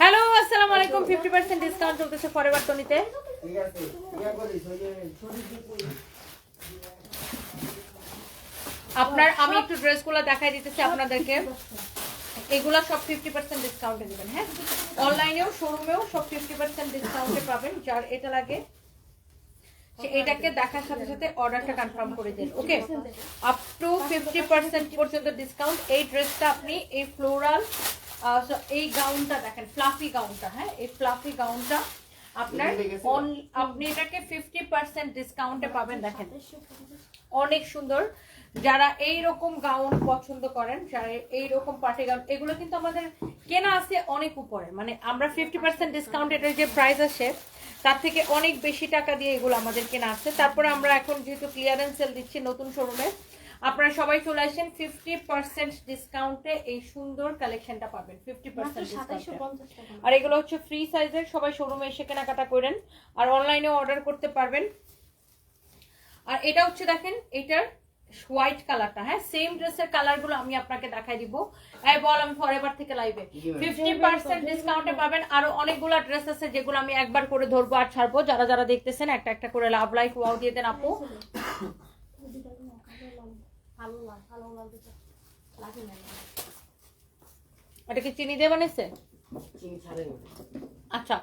Hello আসসালামু আলাইকুম fifty percent discount চলতেছে ফরএভার যে আপনার, আমি একটু ড্রেসগুলো দেখাই দিতেছি আপনাদেরকে। এগুলা সব ফিফটি পার্সেন্ট ডিসকাউন্টে হ্যাঁ? অনলাইনেও শোরুমেও সব ফিফটি পার্সেন্ট ডিসকাউন্টে পাবেন, যার এটা লাগে। এটাকে দেখার সাথে সাথে অর্ডারটা কনফার্ম করে দিন, okay? Up to fifty percent পর্যন্ত ডিসকাউন্ট এই ড্রেসটা আপনি, এই ফ্লোরাল এই গাউনটা দেখেন ফ্লাফি গাউনটা হ্যাঁ? এই ফ্লাফি গাউনটা আপনার আপনি এটাকে ফিফটি পার্সেন্ট ডিসকাউন্টে পাবেন দেখেন। অনেক সুন্দর। যারা এই রকম গাউন পছন্দ করেন যারা এই রকম পার্টি গাউন এগুলো কিন্তু আমাদের কেনা আছে অনেক উপরে। মানে আমরা ফিফটি পার্সেন্ট ডিসকাউন্ট এটার যে প্রাইস আসে তার থেকে অনেক বেশি টাকা দিয়ে এগুলো আমাদের কেনা আছে। তারপরে আমরা এখন যেহেতু ক্লিয়ারেন্স সেল দিচ্ছি নতুন শোরুমে আপনারা সবাই চলে আসেন ফিফটি পার্সেন্ট ডিসকাউন্টে এই সুন্দর কালেকশনটা পাবেন ফিফটি পার্সেন্ট আর এগুলো হচ্ছে ফ্রি সাইজের সবাই শোরুমে এসে কেনাকাটা করেন আর অনলাইনেও অর্ডার করতে পারবেন। আর এটা হচ্ছে দেখেন এটার হোয়াইট কালারটা হ্যাঁ সেম ড্রেসের কালারগুলো আমি আপনাকে দেখাই দিব। এই বল আমি ফরএভার থেকে লাইভে ফিফটি পার্সেন্ট ডিসকাউন্টে পাবেন আরও অনেকগুলো ড্রেস আছে যেগুলো আমি একবার করে ধরবো আর ছাড়বো। যারা যারা দেখতেছেন একটা একটা করে লাভ লাইফ ওয়াও দিয়ে দেন আপু। এটা কি চিনি দিয়ে বানিয়েছে? চিনি ছাড়ে আচ্ছা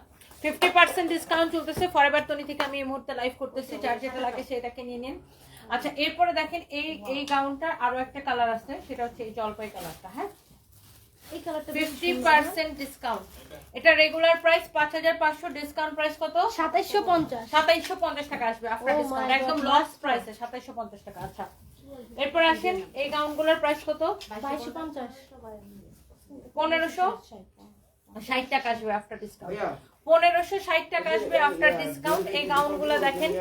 ফিফটি পার্সেন্ট ডিসকাউন্ট চলতেছে। ফরএভার তনি থেকে আমি এই মুহূর্তে লাইভ করতেছি। যার যেটা লাগে সেটাকে নিয়ে নিন। আচ্ছা এরপরে দেখেন এই এই গাউনটার আরও একটা কালার আছে। সেটা হচ্ছে এই জলপাই কালারটা হ্যাঁ? এই কালারটা ফিফটি পার্সেন্ট ডিসকাউন্ট এটা রেগুলার প্রাইস পাঁচ হাজার পাঁচশো ডিসকাউন্ট প্রাইস কত? সাতাইশশো পঞ্চাশ। সাতাইশশো পঞ্চাশ টাকা আসবে। Oh ডিসকাউন্ট একদম last লস প্রাইসে পঞ্চাশ টাকা। আচ্ছা। এরপর আসেন এই গাউনগুলোর প্রাইস কত? বাইশশো পঞ্চাশ পনেরোশো ষাট টাকা আসবে আফটার ডিসকাউন্ট পনেরোশো ষাট টাকা আসবে আফটার ডিসকাউন্ট এই গাউনগুলো দেখেন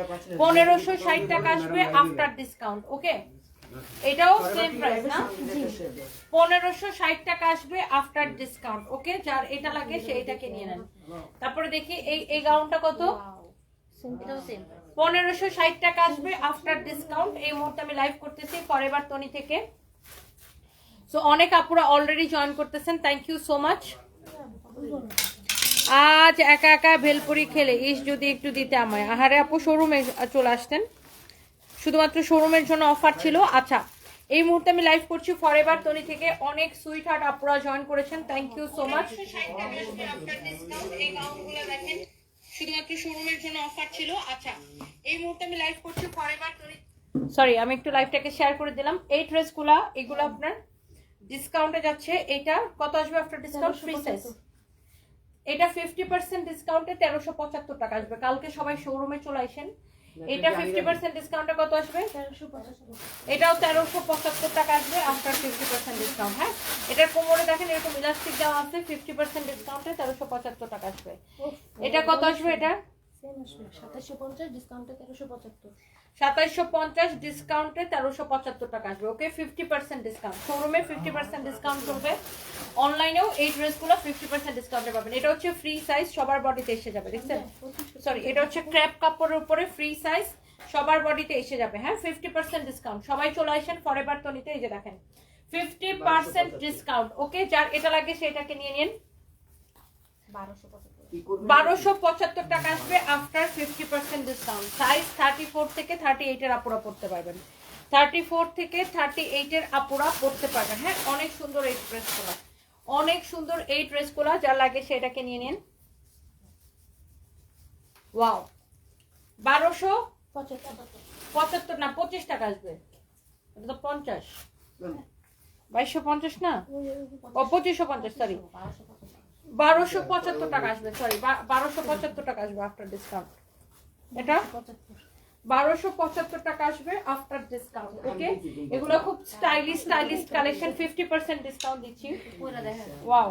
পনেরোশো ষাট টাকা আসবে আফটার ডিসকাউন্ট ওকে এটাও সেম প্রাইস না? পনেরোশো ষাট টাকা আসবে আফটার ডিসকাউন্ট ওকে যার এটা লাগে সে এটাকে নিয়ে নেন। তারপরে দেখি এই এই গাউনটা কত? পনেরোশো ষাট টাকা আসবে আফটার ডিসকাউন্ট। এই মুহূর্তে আমি লাইভ করতেছি ফরএভার তনি থেকে। সো অনেক আপুরা অলরেডি জয়েন করতেছেন। থ্যাংক ইউ সো মাচ আজ একা একা ভেলপুরি খেলে ইস যদি একটু দিতে আমায়। আহারে আপু শোরুমে চলে আসতেন। শুধুমাত্র শোরুমের জন্য অফার ছিল। আচ্ছা এই মুহূর্তে আমি লাইভ করছি ফরএভার তনি থেকে। অনেক সুইট হার্ট আপুরা জয়েন করেছেন। থ্যাংক ইউ সো মাচ শুধুমাত্র শোরুমের জন্য অফার ছিল। আচ্ছা এই মুহূর্তে আমি লাইভ করছি ফরএভার সরি আমি একটু লাইভটাকে শেয়ার করে দিলাম। এই ড্রেসগুলো এগুলো আপনার ডিসকাউন্টে যাচ্ছে। এটা কত আসবে আফটার ডিসকাউন্ট ফ্রি সাইজ এটা ফিফটি পার্সেন্ট ডিসকাউন্টে তেরোশো পঁচাত্তর টাকা আসবে। কালকে সবাই শোরুমে চলে আসেন। এটা ফিফটি পার্সেন্ট ডিসকাউন্টে কত আসবে? তেরোশো পঞ্চাশ এটাও তেরোশো পঁচাত্তর টাকা আসবে আফটার ফিফটি পার্সেন্ট ডিসকাউন্ট হ্যাঁ? এটার কোমরে দেখেন এরকম ইলাস্টিক দেওয়া আছে ফিফটি পার্সেন্ট ডিসকাউন্টে তেরোশো পঁচাত্তর টাকা আসবে। এটা কত আসবে এটা? সেম আসবে সাতাইশশো পঞ্চাশ ডিসকাউন্টে তেরোশো পঁচাত্তর। সাতাইশশো পঞ্চাশ ডিসকাউন্টে তেরোশো পঁচাত্তর টাকা আসবে ওকে ফিফটি পার্সেন্ট ডিসকাউন্ট শোরুমে ফিফটি পার্সেন্ট ডিসকাউন্ট চলবে। অনলাইনেও এই ড্রেসগুলো ফিফটি পার্সেন্ট ডিসকাউন্টে পাবেন। এটা হচ্ছে ফ্রি সাইজ সবার বডিতে এসে যাবে, দেখছেন? সরি এটা হচ্ছে ক্র্যাপ কাপড়ের উপরে ফ্রি সাইজ সবার বডিতে এসে যাবে হ্যাঁ? ফিফটি পার্সেন্ট ডিসকাউন্ট সবাই চলে আসেন ফরএভার তনিতে এই যে দেখেন। ফিফটি পার্সেন্ট ডিসকাউন্ট ওকে যার এটা লাগে সেটাকে নিয়ে নিন। বারোশো বারোশো পঁচাত্তর টাকা আসবে after fifty percent discount size thirty four থেকে থার্টি এইটের আপুরা পড়তে পারবেন। থার্টি ফোর থেকে থার্টি এইটের আপুরা পড়তে পারবেন হ্যাঁ অনেক সুন্দর এই ড্রেসগুলো। অনেক সুন্দর এই ড্রেসগুলো যা লাগে সেটাকে নিয়ে নিন। ওয়াও বারোশো পঁচাত্তর। না পঁচিশ টাকা আসবে। এটা তো পঞ্চাশ। বাইশশো পঞ্চাশ না? ও পঁচিশশো পঞ্চাশ সরি বারোশো পঁচাত্তর টাকা আসবে সরি বারোশো পঁচাত্তর টাকা আসবে আফটার ডিসকাউন্ট এটা? বারোশো পঁচাত্তর টাকা আসবে আফটার ডিসকাউন্ট ওকে এগুলো খুব stylish stylish collection fifty percent discount দিচ্ছি। পুরো দেখা যায় ওয়াও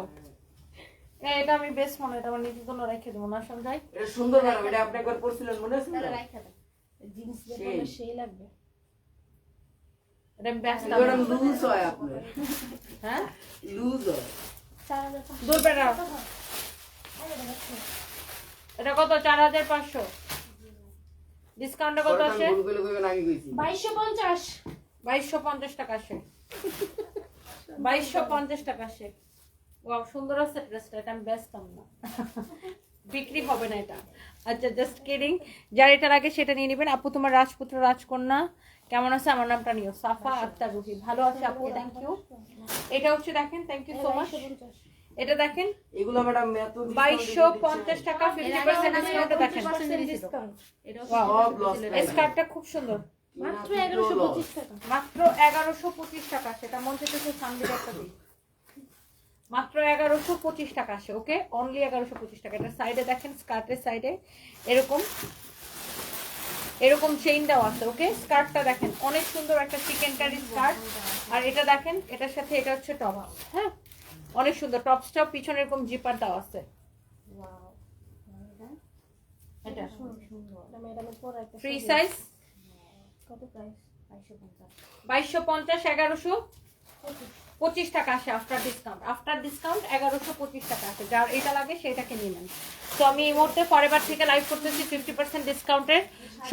এটা আমি বেশ মনে এটা আমার নিজের জন্য রেখে দেবো না এটা সুন্দর ম্যাডাম এটা আপনি একবার পড়ছিলেন মনে আছে জিন্স দিয়ে সেই। লাগবে। এটা ব্যস্ত লুজ হয় আপনার। হ্যাঁ? লুজ হয়। দূর বেড়া এটা কত? চার হাজার পাঁচশো। ডিসকাউন্টটা কত আসে? ভুল করে কইবেন আমি কইছি। বাইশশো পঞ্চাশ। বাইশশো পঞ্চাশ টাকা আসে। বাইশশো পঞ্চাশ টাকা আসে। সুন্দর আছে ড্রেসটা এটা আমি বেচতাম না। বিক্রি হবে না এটা। আচ্ছা জাস্ট কিডিং যার এটা আগে সেটা নিয়ে নেবেন। আপু তোমার রাজপুত্র রাজকন্যা। কেমন আছে? আমার নামটা নিও। সাফা আক্তার রুহি ভালো আছে আপু? থ্যাংক ইউ এটা হচ্ছে দেখেন থ্যাংক ইউ সো মাচ এটা দেখেন এগুলো ম্যাডাম এত বাইশশো পঞ্চাশ টাকা ফিফটি পার্সেন্ট ডিসকাউন্টে দেখেন। সব লস এই স্কার্টটা খুব সুন্দর। মাত্র এগারোশো পঁচিশ টাকা। মাত্র এগারোশো পঁচিশ টাকা সেটা মঞ্চে থেকে সামনে একটা দিই। মাত্র এগারোশো পঁচিশ টাকা আসে ওকে অনলি এগারোশো পঁচিশ টাকা। এটা সাইডে দেখেন স্কার্টের সাইডে এরকম। এরকম চেইন দেওয়া আছে ওকে স্কার্টটা দেখেন অনেক সুন্দর একটা চিকেন কারি স্কার্ট আর এটা দেখেন এটার সাথে এটা হচ্ছে টপ হ্যাঁ? অনেক সুন্দর টপ স্টপ পিছনে এরকম জিপার দেওয়া আছে ফ্রি সাইজ কত প্রাইস বাইশশো পঞ্চাশ এগারোশো। পঁচিশ টাকা আসে আফটার ডিসকাউন্ট আফটার ডিসকাউন্ট এগারোশো পঁচিশ টাকা আসে। যার এটা লাগে সেটাকে নিয়ে নেন। তো আমি এই মুহূর্তে ফরেবার থেকে লাইভ করতেছি ফিফটি পার্সেন্ট ডিসকাউন্টের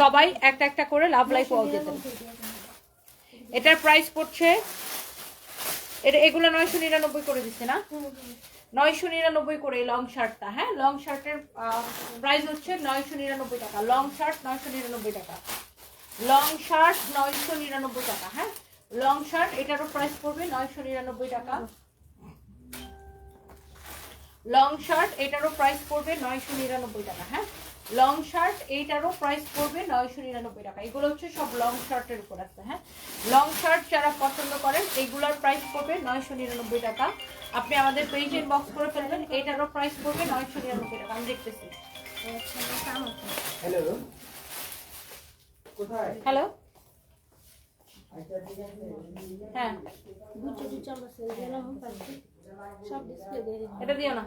সবাই একটা একটা করে লাভ লাইফ দিতেন এটার প্রাইস পড়ছে, এটা এগুলো নয়শো নিরানব্বই করে দিচ্ছে না? নয়শো নিরানব্বই করে লং শার্টটা হ্যাঁ? লং শার্টের প্রাইস হচ্ছে নয়শো নিরানব্বই টাকা। লং শার্ট নয়শো নিরানব্বই টাকা। লং শার্ট নয়শো নিরানব্বই টাকা হ্যাঁ? লং শার্ট এটারও প্রাইস পড়বে নয়শো নিরানব্বই টাকা। লং শার্ট এটারও প্রাইস পড়বে নয়শো নিরানব্বই টাকা হ্যাঁ? লং শার্ট এইটারও প্রাইস পড়বে নয়শো নিরানব্বই টাকা। এগুলো হচ্ছে সব লং শার্টের উপর আছে হ্যাঁ? লং শার্ট যারা পছন্দ করেন এইগুলোর প্রাইস পড়বে নয়শো নিরানব্বই টাকা। আপনি আমাদের পেজ বক্স করে ফেলবেন এইটারও প্রাইস পড়বে নয়শো নিরানব্বই টাকা। আমি দেখতেছি। হ্যালো কোথায়? হ্যালো হ্যাঁ। আমরা পাচ্ছি সব ডিসপ্লে দিয়ে এটা দিও না।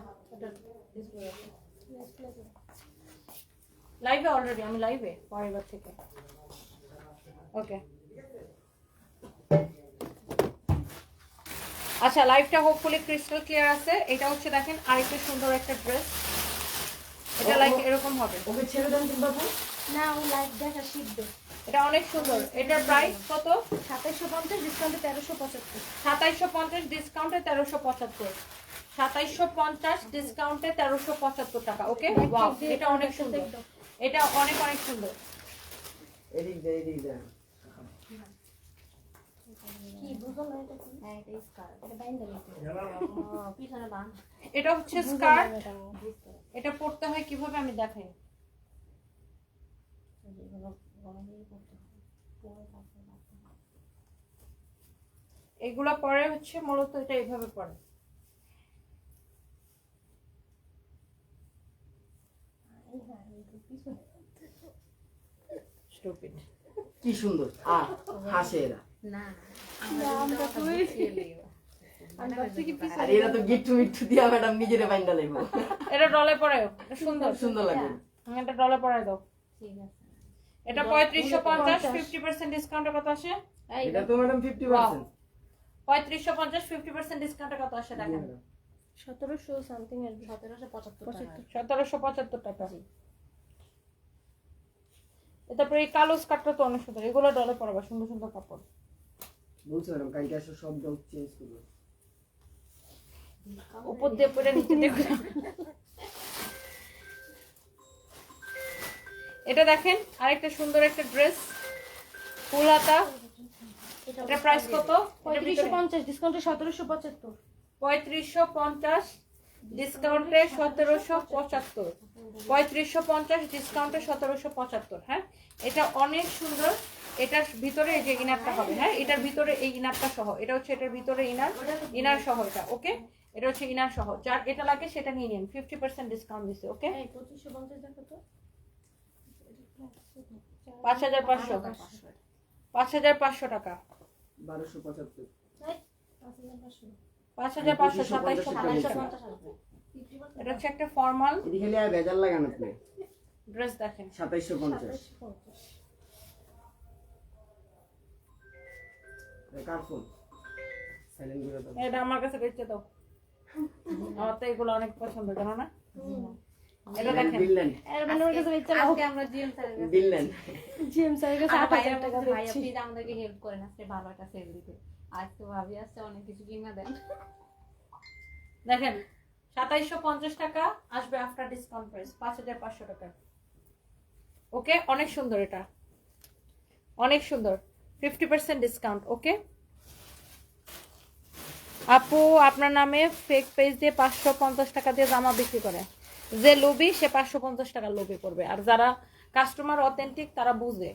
লাইভে অলরেডি আমি লাইভে পরের বার থেকে। ওকে আচ্ছা লাইভটা হোপফুলি ক্রিস্টাল ক্লিয়ার আছে। এটা হচ্ছে দেখেন আরেকটা সুন্দর একটা ড্রেস এটা লাইক এরকম হবে। ওকে ছেড়ে দেন বাবু না ও লাইভ দেখা শিখবে এটা অনেক সুন্দর। এটার প্রাইস কত? সাতাইশশো পঞ্চাশ ডিসকাউন্টে তেরোশো পঁচাত্তর। সাতাইশশো পঞ্চাশ ডিসকাউন্টে তেরোশো পঁচাত্তর। সাতাইশশো পঞ্চাশ ডিসকাউন্টে তেরোশো পঁচাত্তর টাকা ওকে ওয়াও এটা অনেক সুন্দর। এটা অনেক অনেক সুন্দর। এটা কি? হ্যাঁ স্কার্ট এটা বাইন্দা নিতে পিছনে বান। এটা হয় দেখাই এগুলা পরে হচ্ছে মূলত এটা এইভাবে পরে। কি সুন্দর। আ হাসে এরা। আর এরা তো গিট্টু মিট্টু দিয়া ম্যাডাম নিজেরে বাইন্দা লাইবো। এটা ডলে পরে সুন্দর। সুন্দর লাগে। হুম, এটা ডলে পরে দাও। এটা পঁয়ত্রিশশো পঞ্চাশ ফিফটি পার্সেন্ট ডিসকাউন্টে কত আসে? এটা তো ম্যাডাম ফিফটি পার্সেন্ট পঁয়ত্রিশশো পঞ্চাশ ফিফটি পার্সেন্ট ডিসকাউন্টে কত আসে দেখেন। সতেরোশো সামথিং এর সতেরোশো পঁচাত্তর সতেরোশো পঁচাত্তর টাকা। তারপরে এই কালো স্কার্টটা তো অনেক সুন্দর। এগুলো ডলে পরাবা সুন্দর সুন্দর কাপড়। বলছি ম্যাডাম কালকে আসো সব দাও চেঞ্জ করব। উপর দিয়ে পরে নিচে দিয়ে এটা দেখেন আরেকটা সুন্দর একটা ড্রেস ফুল হাতা এটা প্রাইস কত? পঁয়ত্রিশশো পঞ্চাশ ডিসকাউন্টে সতেরোশো পঁচাত্তর। পঁয়ত্রিশশো পঞ্চাশ ডিসকাউন্টে সতেরোশো পঁচাত্তর। পঁয়ত্রিশশো পঞ্চাশ ডিসকাউন্টে সতেরোশো পঁচাত্তর হ্যাঁ? এটা অনেক সুন্দর। এটার ভিতরে এই যে ইনারটা হবে হ্যাঁ? এটার ভিতরে এই ইনারটা সহ এটা হচ্ছে এটার ভিতরে ইনার ইনার সহ এটা ওকে? এটা হচ্ছে ইনার সহ যার এটা লাগে সেটা নিয়ে নিন ফিফটি পার্সেন্ট ডিসকাউন্ট দিচ্ছে ওকে? পঁচিশশো পঞ্চাশ তো। পাঁচ হাজার পাঁচশো। পাঁচ হাজার পাঁচশো টাকা। বারোশো পঁচাত্তর। পাঁচ হাজার পাঁচশো সাতাইশশো এটা হচ্ছে একটা ফর্মাল। এদিকে আর ভেজাল লাগান আপনি ড্রেস দেখেন। সাতাইশশো পঞ্চাশ। এটা আমার কাছে বেঁচে দাও। আমার তো এগুলো অনেক পছন্দ জানো না? এর মানে আমাদেরকে হেল্প করেন আজকে ভালো একটা সেল দিতে ভাবি আসছে অনেক কিছু কিনা দেন। দেখেন সাতাইশশো পঞ্চাশ টাকা আসবে আফটার ডিসকাউন্ট প্রাইস পাঁচ হাজার পাঁচশো টাকা। ওকে? অনেক সুন্দর এটা। অনেক সুন্দর। Fifty percent discount okay? আপু আপনার নামে ফেক পেজ দিয়ে পাঁচশো পঞ্চাশ টাকা দিয়ে জামা বিক্রি করে। যে লোভি সে পাঁচশো পঞ্চাশ টাকা লোভি করবে। আর যারা কাস্টমার অথেন্টিক তারা বুঝে।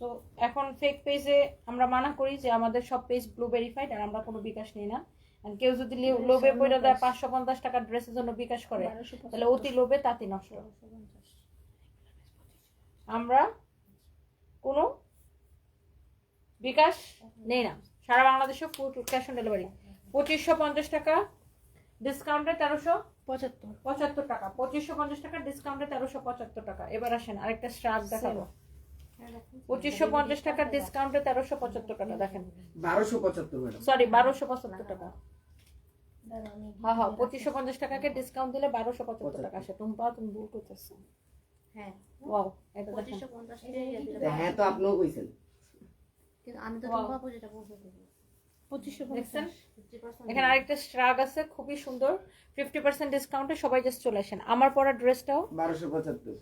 তো এখন ফেক পেজে আমরা মানা করি যে আমাদের সব পেজ ব্লু ভেরিফাইড আর আমরা কোনো বিকাশ নিই না। কেউ যদি লোভে পড়ে দেয় পাঁচশো পঞ্চাশ টাকার ড্রেসের জন্য বিকাশ করে তাহলে অতি লোভে তাঁতি নষ্ট। আমরা কোনো বিকাশ নেই না। সারা বাংলাদেশে ফুড ক্যাশ অন ডেলিভারি পঁচিশশো পঞ্চাশ টাকা ডিসকাউন্টে তেরোশো। পঁচাত্তর। পঁচাত্তর টাকা। পঁচিশশো পঞ্চাশ টাকা ডিসকাউন্টে তেরোশো পঁচাত্তর টাকা। এবার আসেন আরেকটা স্ট্রাপ দেখাবো। পঁচিশশো পঞ্চাশ টাকার ডিসকাউন্টে তেরোশো পঁচাত্তর টাকা দেখেন। বারোশো পঁচাত্তর সরি বারোশো পঁচাত্তর টাকা। হ্যাঁ হ্যাঁ পঁচিশশো পঞ্চাশ টাকাকে ডিসকাউন্ট দিলে বারোশো পঁচাত্তর টাকা আসে। টুম্পা তুমি ভুল করতেছো। হ্যাঁ। ওয়াও এটা পঁচিশশো পঞ্চাশ হ্যাঁ তো আপনিও কইছেন। কিন্তু আমি তো টুম্পা যেটা বলতে পঁচিশশো দেখছেন? এখানে আরেকটা স্ট্রাগ আছে খুবই সুন্দর। ফিফটি পার্সেন্ট ডিসকাউন্টে সবাই জাস্ট চলে আসেন। আমার পরা ড্রেসটাও বারোশো পঁচাত্তর।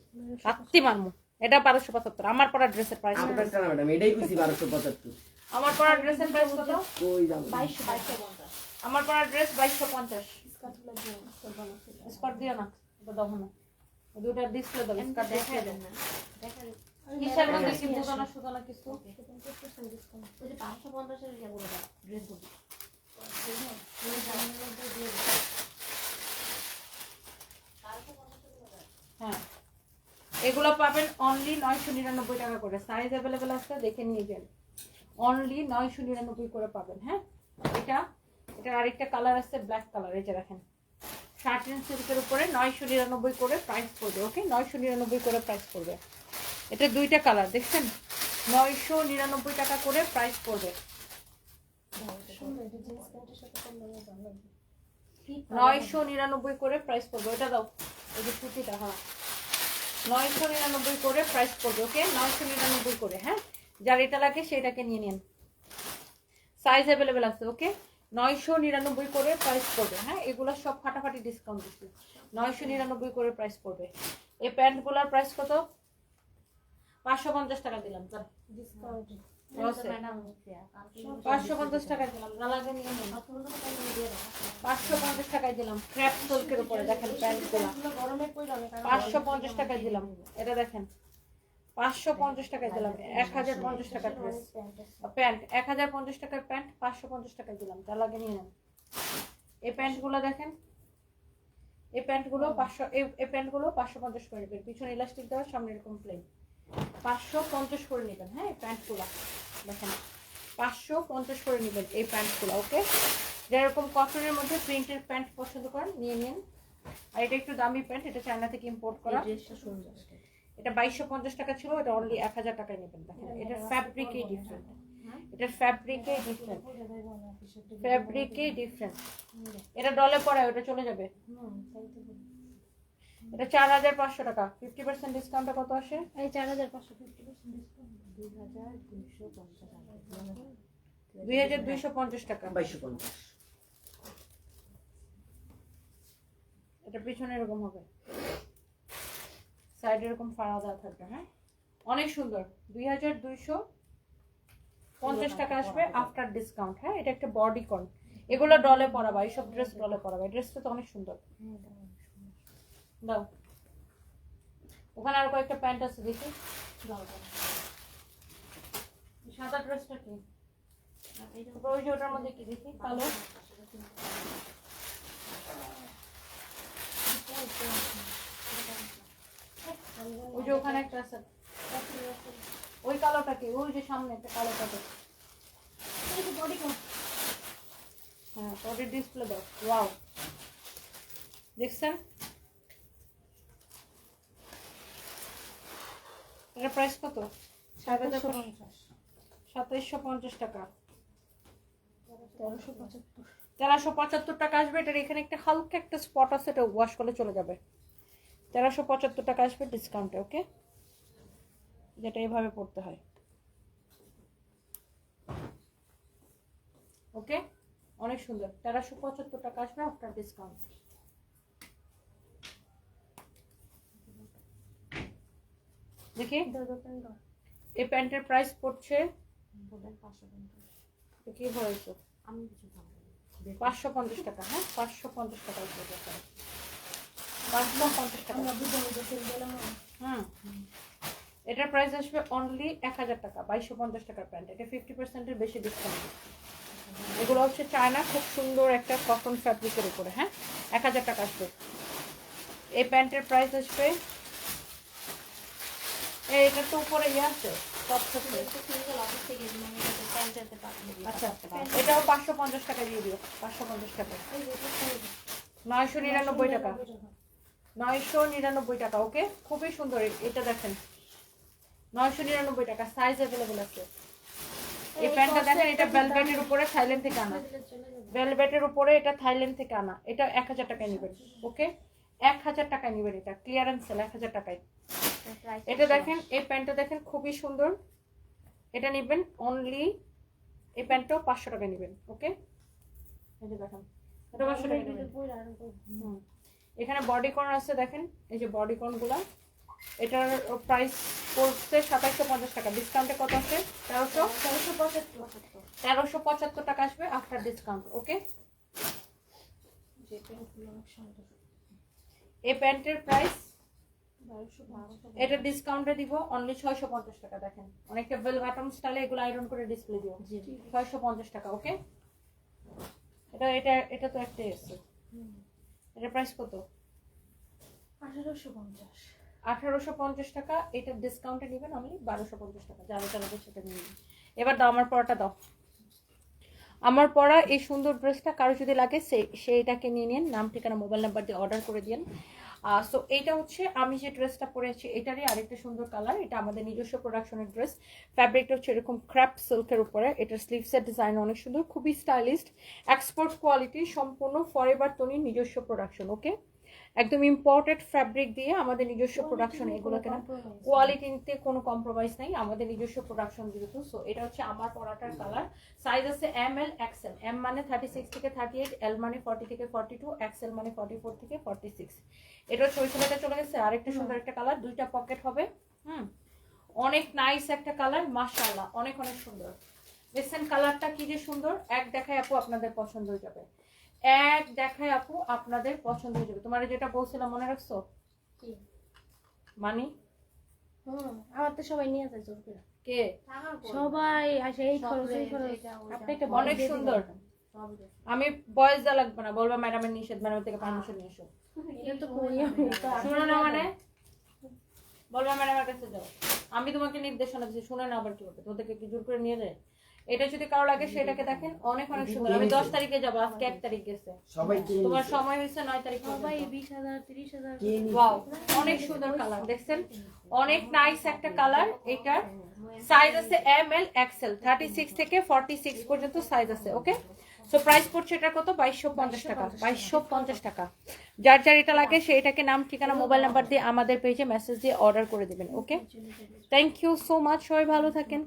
রাত্রি মারমু এটা বারোশো পঁচাত্তর। আমার পরা ড্রেসের প্রাইস ম্যাডাম? এটাই কইছি বারোশো পঁচাত্তর। আমার পরা ড্রেসের প্রাইস কত? বাইশশো বাইশশো পঞ্চাশ। আমার পরা ড্রেস বাইশশো পঞ্চাশ। স্কট দিও না দাও না। দুটা ডিসপ্লে দাও স্কার্ট দেখাই দেন না। দেখাই কিসের মধ্যে কি বুঝানো সুদানা কিছু? ওই যে পাঁচশো পঞ্চাশের ইয়েগুলো দাও ড্রেসগুলো হ্যাঁ। এগুলো পাবেন অনলি নয়শো নিরানব্বই টাকা করে। সাইজ অ্যাভেলেবেল আছে দেখে নিয়ে যান। অনলি নয়শো নিরানব্বই করে পাবেন হ্যাঁ? এটা এটার আরেকটা কালার আছে ব্ল্যাক কালার এই যে দেখেন। শার্টিন সিল্কের উপরে নয়শো নিরানব্বই করে প্রাইস পড়বে ওকে নয়শো নিরানব্বই করে প্রাইস পড়বে। এটা দুইটা কালার, দেখছেন? নয়শো নিরানব্বই টাকা করে প্রাইস পড়বে। নয়শো নিরানব্বই করে প্রাইস পড়বে। ওটা দাও ওই যে সুতিটা হ্যাঁ। নয়শো নিরানব্বই করে প্রাইস পড়বে ওকে নয়শো নিরানব্বই করে হ্যাঁ? যার এটা লাগে সেটাকে নিয়ে নিন। সাইজ অ্যাভেলেবেল আছে ওকে নয়শো নিরানব্বই করে প্রাইস পড়বে হ্যাঁ? এগুলো সব ফাটাফাটি ডিসকাউন্ট দিচ্ছি। নয়শো নিরানব্বই করে প্রাইস পড়বে। এই প্যান্টগুলোর প্রাইস কত? পাঁচশো পঞ্চাশ টাকা দিলাম পাঁচশো পঞ্চাশ টাকা। দিলাম যা লাগে নিয়ে পাঁচশো পঞ্চাশ টাকায় দিলাম ক্র্যাপ সিল্কের উপরে দেখেন পাঁচশো পঞ্চাশ টাকায় দিলাম এটা দেখেন। পাঁচশো পঞ্চাশ টাকায় দিলাম এক হাজার পঞ্চাশ টাকার ড্রেস প্যান্ট এক হাজার পঞ্চাশ টাকার প্যান্ট পাঁচশো পঞ্চাশ টাকায় দিলাম যা লাগে নিয়ে নেন। এই প্যান্টগুলো দেখেন এই প্যান্টগুলো পাঁচশো এই প্যান্টগুলো পাঁচশো পঞ্চাশ করে পিছনে ইলাস্টিক দেওয়া সামনে এরকম প্লেন পাঁচশো পঞ্চাশ করে নেবেন হ্যাঁ এই প্যান্টগুলো। দেখেন পাঁচশো পঞ্চাশ করে নেবেন এই প্যান্টগুলো ওকে? যেরকম কটনের মধ্যে প্রিন্টের প্যান্ট পছন্দ করেন নিয়ে নিন। আর এটা একটু দামি প্যান্ট এটা চায়না থেকে ইম্পোর্ট করা। এটা বাইশশো পঞ্চাশ টাকা ছিল এটা অনলি এক হাজার টাকায় নেবেন দেখেন। এটার ফ্যাব্রিকই ডিফারেন্ট এটার ফ্যাব্রিকই ডিফারেন্ট ফ্যাব্রিকই ডিফারেন্ট এটা ডলে পড়ায় ওটা চলে যাবে। এটা চার হাজার পাঁচশো টাকা। ফিফটি পার্সেন্ট ডিসকাউন্টে কত আসে? এই চার হাজার পাঁচশো ফিফটি পার্সেন্ট ডিসকাউন্ট দুই হাজার দুইশো পঞ্চাশ দুই হাজার দুইশো পঞ্চাশ টাকা। বাইশশো পঞ্চাশ। এটা পিছনে এরকম হবে। সাইড এরকম ফাড়া দেওয়া থাকবে হ্যাঁ? অনেক সুন্দর। দুই হাজার দুইশো পঞ্চাশ টাকা আসবে আফটার ডিসকাউন্ট হ্যাঁ? এটা একটা বডি কন এগুলো ডলে পরাবা এইসব ড্রেস ডলে পরাবা। এই ড্রেসটা তো অনেক সুন্দর। দাও। ওখানে আর কয়েকটা প্যান্ট আছে, দেখি। সাদা ড্রেসটা কি? ওটার মধ্যে কি, দেখি, কালো। যে ওখানে একটা আছে। ওই কালোটা কি? ওই যে সামনে একটা কালো কালো। হ্যাঁ ডিসপ্লে দাও। ওয়াও দেখছেন? এটার প্রাইস কত? সাতাইশশো পঞ্চাশ। টাকা। তেরোশো পঁচাত্তর। তেরোশো পঁচাত্তর টাকা আসবে এটার এখানে একটা হালকা একটা স্পট আছে এটা ওয়াশ করলে চলে যাবে। তেরোশো পঁচাত্তর টাকা আসবে ডিসকাউন্টে ওকে যেটা এভাবে পড়তে হয়। ওকে অনেক সুন্দর। তেরোশো পঁচাত্তর টাকা আসবে আফটার ডিসকাউন্ট দেখি। এই প্যান্টের প্রাইস পড়ছে কি হয়েছে? আমি কিছু পাঁচশো পঞ্চাশ টাকা হ্যাঁ? পাঁচশো পঞ্চাশ টাকা। পাঁচশো পঞ্চাশ টাকা। আমরা দুজনে যে সেল দিলাম হুম। এটার প্রাইস আসবে অনলি এক হাজার টাকা বাইশশো পঞ্চাশ টাকার প্যান্ট। এটা ফিফটি পার্সেন্টের বেশি ডিসকাউন্ট এগুলো হচ্ছে চায়না খুব সুন্দর একটা কটন ফ্যাব্রিকের উপরে হ্যাঁ? এক হাজার টাকা আসবে। এই প্যান্টের প্রাইস আসবে এটা তো উপরে ইয়ে আছে। আচ্ছা এটাও পাঁচশো পঞ্চাশ টাকা দিয়ে দিও। পাঁচশো পঞ্চাশ টাকা। নয়শো নিরানব্বই টাকা। নয়শো নিরানব্বই টাকা ওকে? খুবই সুন্দর। এটা দেখেন। নয়শো নিরানব্বই টাকা। সাইজ অ্যাভেলেবল আছে। এই প্যান্টটা দেখেন এটা ভেলভেটের উপরে থাইল্যান্ড থেকে আনা। ভেলভেটের উপরে এটা থাইল্যান্ড থেকে আনা। এটা এক হাজার টাকায় নেবেন ওকে? এক হাজার টাকায় নেবেন এটা। ক্লিয়ারেন্স সেল এক হাজার টাকায়। এটা দেখেন এই প্যান্টটা দেখেন খুবই সুন্দর। এটা নেবেন অনলি এই প্যান্টটাও পাঁচশো টাকায় নেবেন ওকে? দেখেন এটা পাঁচশো টাকা। এখানে বডি কর্ন আছে দেখেন এই যে বডি কর্নগুলো এটার প্রাইস পড়ছে সাতাইশশো পঞ্চাশ টাকা। ডিসকাউন্টে কত আছে? তেরোশো? তেরোশো পঁচাত্তর তেরোশো পঁচাত্তর টাকা আসবে আফটার ডিসকাউন্ট ওকে? এই প্যান্টের প্রাইস এটা ডিসকাউন্টে দিব অনলি ছয়শো পঞ্চাশ টাকা দেখেন। অনেকটা বেল বাটন স্টাইলে এগুলো আয়রন করে ডিসপ্লে দিব। ছয়শো পঞ্চাশ টাকা ওকে এটা এটা এটা তো একটাই এসছে এটা প্রাইস কত? আঠারোশো পঞ্চাশ। আঠারোশো পঞ্চাশ টাকা এটা ডিসকাউন্টে নেবেন অনলি বারোশো পঞ্চাশ টাকা যারা যারা সেটা নিয়ে। এবার দাও আমার পড়াটা দাও। আমার পড়া এই সুন্দর ড্রেসটা কারও যদি লাগে সে সেইটাকে নিয়ে নিন নাম ঠিকানা মোবাইল নাম্বার দিয়ে অর্ডার করে দিন সো এইটা হচ্ছে আমি যে ড্রেসটা পরেছি, এটারই আরেকটা সুন্দর কালার এটা আমাদের নিজস্ব প্রোডাকশনের ড্রেস ফ্যাব্রিকটা হচ্ছে এরকম ক্র্যাপ সিল্কের উপরে এটার স্লিভসের ডিজাইন অনেক সুন্দর, খুবই স্টাইলিস্ট এক্সপোর্ট কোয়ালিটি সম্পূর্ণ ফর এভার তনির নিজস্ব প্রোডাকশন ওকে একদম ইম্পর্টেড ফ্যাব্রিক দিয়ে আমাদের নিজস্ব প্রোডাকশন এগুলো কেনা কোয়ালিটিতে কোনো কম্প্রোমাইজ নাই আমাদের নিজস্ব প্রোডাকশন যেহেতু সো এটা হচ্ছে আমার পরাটার কালার সাইজ আছে এম এল এক্সেল এম মানে থার্টি সিক্স থেকে থার্টি এইট এল মানে ফর্টি থেকে ফর্টি টু এক্সেল মানে ফর্টি ফোর থেকে ফর্টি সিক্স এটা হচ্ছে ওই ছেলেটা চলে গেছে। আরেকটা সুন্দর একটা কালার দুইটা পকেট হবে। হুম? অনেক নাইস একটা কালার মাশাআল্লাহ অনেক অনেক সুন্দর। দেখছেন কালারটা কি যে সুন্দর এক দেখায় আপু আপনাদের পছন্দ হয়ে যাবে। এক দেখায় আপু আপনাদের পছন্দ হয়ে যাবে। তোমার যেটা বলছিলাম মনে রাখছো? কি? মানি? হুম আমার তো সবাই নিয়ে যায় জোর করে। কে? সবাই আসে এই খরচ এই খরচ। এটা, ওইটা। আপনি একটা অনেক সুন্দর। আমি বয়স যা লাগবে না বলবা ম্যাডামের নিষেধ ম্যাডাম থেকে পারমিশন নিয়ে এসো। এটা তো করি আমি শুনো না মানে? বলবা ম্যাডামের কাছে যাও। আমি তোমাকে নির্দেশনা দিচ্ছি শুনে না আবার কি হবে তোদেরকে কি জোর করে নিয়ে যায়? এটা যদি কারও লাগে সেটাকে দেখেন। অনেক অনেক সুন্দর। আমি দশ তারিখে যাব আজকে এক তারিখ গেছে তোমার সময় হয়েছে নয় তারিখ। বিশ হাজার তিরিশ হাজার ওয়াও অনেক সুন্দর কালার দেখছেন? অনেক নাইস একটা কালার। এটার সাইজ আছে M L XL thirty six থেকে ফর্টি সিক্স পর্যন্ত সাইজ আছে ওকে সো প্রাইস পড়ছে এটা কত? বাইশশো পঞ্চাশ টাকা বাইশশো পঞ্চাশ টাকা। যার যার এটা লাগে সেইটাকে নাম ঠিকানা মোবাইল নাম্বার দিয়ে আমাদের পেজে মেসেজ দিয়ে অর্ডার করে দেবেন okay thank you so much সবাই ভালো থাকেন।